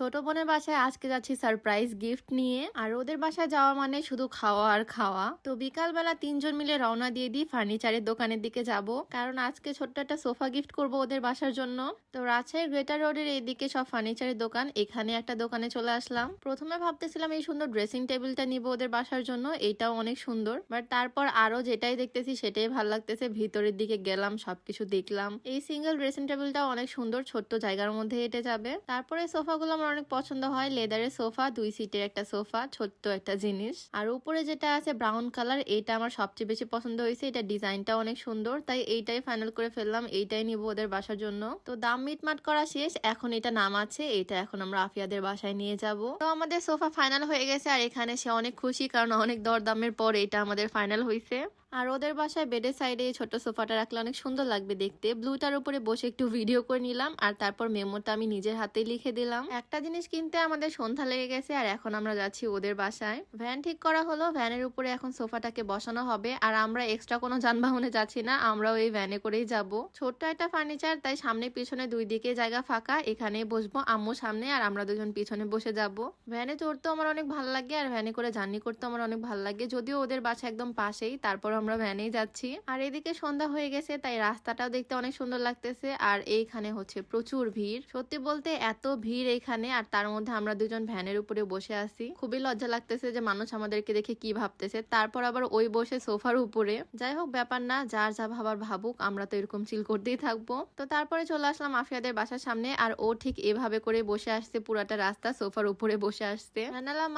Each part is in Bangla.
ছোট বোনের বাসায় আজকে যাচ্ছি সারপ্রাইজ গিফট নিয়ে। আর ওদের বাসায় যাওয়া মানে শুধু খাওয়া আর খাওয়া। তো বিকালবেলা তিনজন মিলে রওনা দিয়ে দিই ফার্নিচারের দোকানের দিকে যাব। কারণ আজকে ছোট্ট একটা সোফা গিফট করব ওদের বাসার জন্য। তো রাজশাহী গ্রেটার রোডের এইদিকে সব ফার্নিচারের দোকান, এখানে একটা দোকানে চলে আসলাম। প্রথমে ভাবতেছিলাম এই সুন্দর ড্রেসিং টেবিলটা নিব ওদের বাসার জন্য এইটাও অনেক সুন্দর। বাট তারপর আরও যেটাই দেখতেছি সেটাই ভালো লাগতেছে, ভিতরের দিকে গেলাম, সবকিছু দেখলাম। এই সিঙ্গেল ড্রেসিং টেবিলটাও অনেক সুন্দর, ছোট্ট জায়গার মধ্যে হেঁটে যাবে। তারপরে সোফাগুলো আমার অনেক পছন্দ হয় লেদারের সোফা, দুই সিটের একটা সোফা, ছোট্ট একটা জিনিস। আর উপরে যেটা আছে ব্রাউন কালার, এটা আমার সবচেয়ে বেশি পছন্দ হয়েছে। এটা ডিজাইনটা অনেক সুন্দর, তাই এইটাই ফাইনাল করে ফেললাম, এইটাই নিব ওদের বাসার জন্য। তো দাম মিটমাট করা শেষ, এখন এটা নাম আছে, এটা এখন আমরা আফিয়াদের বাসায় নিয়ে যাব। তো আমাদের সোফা ফাইনাল হয়ে গেছে, আর এখানে সে অনেক খুশি, কারণ অনেক দরদামের পর এটা আমাদের ফাইনাল হয়েছে আর ওদের বাসায় বেডের সাইডে এই ছোট সোফাটা রাখলে অনেক সুন্দর লাগবে দেখতে। ব্লুটার উপরে বসে একটু ভিডিও করে নিলাম, আর তারপর মেমোটা আমি নিজের হাতেই লিখে দিলাম। একটা জিনিস কিনতে আমাদের সন্ধ্যা লেগে গেছে, আর এখন আমরা যাচ্ছি ওদের বাসায়। ভ্যান ঠিক করা হলো, ভ্যানের উপরে এখন সোফাটাকে বসানো হবে, আর আমরা এক্সট্রা কোনো যানবাহনে যাচ্ছি না, আমরাও এই ভ্যানে করেই যাব। ছোট্ট একটা ফার্নিচার, তাই সামনে পিছনে দুই দিকে জায়গা ফাঁকা, এখানেই বসবো আম্মু সামনে, আর আমরা দুজন পিছনে বসে যাব। ভ্যানে চড়তেও আমার অনেক ভালো লাগে, আর ভ্যানে করে জার্নি করতে আমার অনেক ভালো লাগে, যদিও ওদের বাসা একদম পাশেই তারপর আমরা ভ্যানেই যাচ্ছি। আর এদিকে সন্ধ্যা হয়ে গেছে, তাই রাস্তাটাও দেখতে অনেক সুন্দর লাগতেছে। আর এইখানে হচ্ছে প্রচুর ভিড়। সত্যি বলতে এত ভিড় এইখানে, আর তার মধ্যে আমরা দুজন ভ্যানের উপরে বসে আছি। খুবই লজ্জা লাগতেছে যে মানুষ আমাদেরকে দেখে কি ভাবতেছে। তারপর আবার ওই বসে সোফার উপরে। যাই হোক, ব্যাপার না, যার যা ভাবার ভাবুক, আমরা তো এরকম চিল করতেই থাকব। তো তারপরে চলে আসলাম আফিয়াদের বাসার সামনে, আর ও ঠিক এভাবে করে বসে আসছে পুরাটা রাস্তা, সোফার উপরে বসে আসছে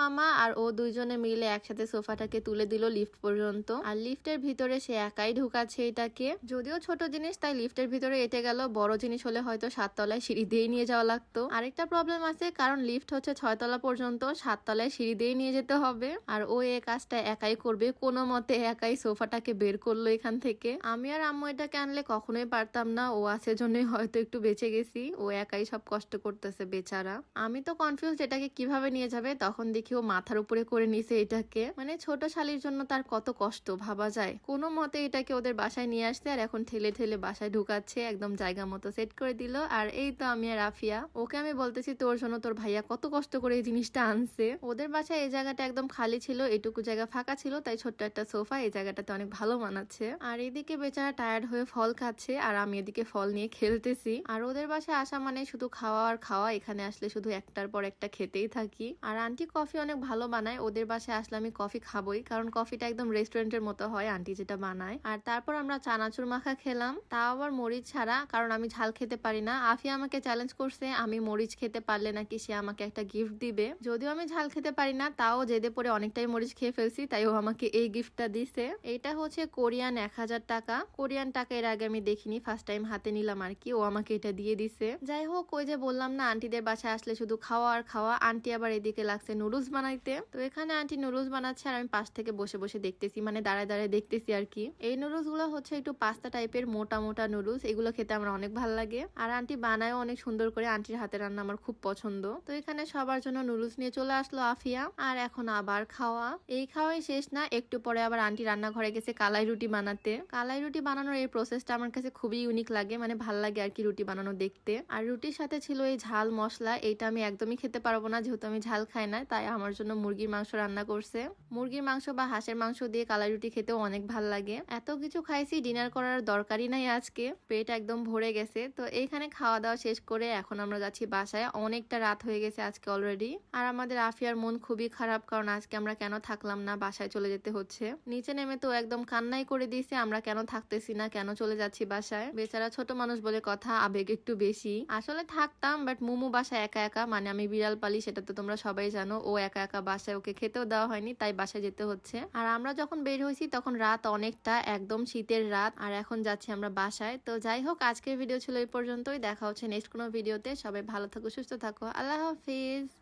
মামা আর ও দুইজনে মিলে একসাথে সোফাটাকে তুলে দিল লিফট পর্যন্ত। আর লিফটের ভিতরে সে একাই ঢুকাচ্ছে এটাকে। যদিও ছোট জিনিস, তাই লিফটের ভিতরে এটে গেল। বড় জিনিস হলে হয়তো সাততলায় সিঁড়ি দিয়ে নিয়ে যাওয়া লাগতো। আরেকটা প্রবলেম আছে, কারণ লিফট হচ্ছে ছয়তলা পর্যন্ত, সাততলায় সিঁড়ি দিয়ে নিয়ে যেতে হবে। আর ও এই কাজটা একাই করবে, কোনো মতে একাই সোফাটাকে বের করল এখান থেকে। আমি আর আম্মু এটাকে আনলে কখনোই পারতাম না। ও আছে জন্যই হয়তো একটু বেঁচে গেছি। ও একাই সব কষ্ট করতেছে বেচারা। আমি তো কনফিউজ এটাকে কীভাবে নিয়ে যাবে। তখন দেখি ও মাথার উপরে করে নিছে এটাকে। মানে ছোট শালির জন্য তার কত কষ্ট, ভাবা যায় কোনো মতে এটাকে ওদের বাসায় নিয়ে আসতে আর এখন ঠেলে ঠেলে বাসায় ঢুকাচ্ছে, একদম জায়গা মতো সেট করে দিল। আর এই তো আমি আর আফিয়া ওকে আমি বলতেছি, তোর জন্য তোর ভাইয়া কত কষ্ট করে এই জিনিসটা আনছে। ওদের বাসায় এই জায়গাটা একদম খালি ছিল, এটুকু জায়গা ফাঁকা ছিল, তাই ছোট্ট একটা সোফা এই জায়গাটাতে অনেক ভালো মানাচ্ছে। আর এদিকে বেচারা টায়ার্ড হয়ে ফল খাচ্ছে, আর আমি এদিকে ফল নিয়ে খেলতেছি। আর ওদের বাসায় আসা মানে শুধু খাওয়া আর খাওয়া, এখানে আসলে শুধু একটার পর একটা খেতেই থাকি। আর আন্টি কফি অনেক ভালো বানায়, ওদের বাসায় আসলে আমি কফি খাবোই, কারণ কফিটা একদম রেস্টুরেন্টের মতো হয় আন্টি যেটা বানায়। আর তারপর আমরা চানাচুর মাখা খেলাম। তাও আবার মরিচ ছাড়া, কারণ আমি ঝাল খেতে পারি না। আফিয়া আমাকে চ্যালেঞ্জ করছে, আমি মরিচ খেতে পারলে নাকি সে আমাকে একটা গিফট দিবে? যদিও আমি ঝাল খেতে পারি না, তাও জেদে পরে অনেকটাই মরিচ খেয়ে ফেলছি, তাই ও আমাকে এই গিফটটা দিছে। এটা হচ্ছে কোরিয়ান এক হাজার টাকা। কোরিয়ান টাকা এর আগে আমি দেখিনি ফার্স্ট টাইম হাতে নিলাম আর কি, ও আমাকে এটা দিয়ে দিছে। যাই হোক, ওই যে বললাম না, আন্টিদের বাসায় আসলে শুধু খাওয়া আর খাওয়া। আন্টি আবার এদিকে লাগছে নুডলস বানাইতে। তো এখানে আন্টি নুডলস বানাচ্ছে আর আমি পাশ থেকে বসে বসে দেখতেছি মানে দাঁড়ায় দাঁড়ায় দেখতেছি আর কি। এই নুডলসগুলো হচ্ছে একটু পাস্তা টাইপের মোটা মোটা নুডলস এগুলো খেতে আমার অনেক ভালো লাগে। আর আন্টি বানায়ও অনেক সুন্দর করে আন্টির হাতে রান্না আমার খুব পছন্দ। তো এখানে সবার জন্য নুডলস নিয়ে চলে আসলো আফিয়া। আর এখন আবার খাওয়া। এই খাওয়াই শেষ না, একটু পরে আবার আন্টি রান্নাঘরে গেছে কালাই রুটি বানাতে। কালাই রুটি বানানোর এই প্রসেসটা আমার কাছে খুবই ইউনিক লাগে মানে ভালো লাগে আর কি রুটি বানানো দেখতে। আর রুটির সাথে ছিল এই ঝাল মশলা, এইটা আমি একদমই খেতে পারব না, যেহেতু আমি ঝাল খাই না, তাই আমার জন্য মুরগির মাংস রান্না করছে। মুরগির মাংস বা হাঁসের মাংস দিয়ে কালাই রুটি খেতেও অনেক ভালো লাগে। এত কিছু খাইছি ডিনার করার দরকারই নাই আজকে। পেট একদম ভরে গেছে। তো এইখানে খাওয়া দাওয়া শেষ করে এখন আমরা যাচ্ছি বাসায়। অনেকটা রাত হয়ে গেছে আজকে অলরেডি আর আমাদের আফিয়ার মন খুবই খারাপ কারণ আজকে আমরা কেন থাকলাম না, বাসায় চলে যেতে হচ্ছে। নিচে নেমে তো একদম কান্নাই করে দিয়েছে, আমরা কেন থাকতেছি না, কেন চলে যাচ্ছি বাসায়? বেচারা ছোট মানুষ বলে কথা, আবেগ একটু বেশি। আসলে থাকতাম বাট মুমু বাসায় একা একা মানে আমি বিড়াল পালি, সেটা তো তোমরা সবাই জানো, ও একা একা বাসায় ওকে খেতেও দেওয়া হয়নি, তাই বাসায় যেতে হচ্ছে। আর আমরা যখন বের হয়েছি, তখন রাত অনেকটা, একদম শীতের রাত, আর এখন যাচ্ছি আমরা বাসায়। তো যাই হোক, আজকের ভিডিও ছিল এই পর্যন্তই। দেখা হচ্ছে নেক্সট কোনো ভিডিওতে সবাই ভালো থাকো, সুস্থ থাকো। আল্লাহ হাফিজ।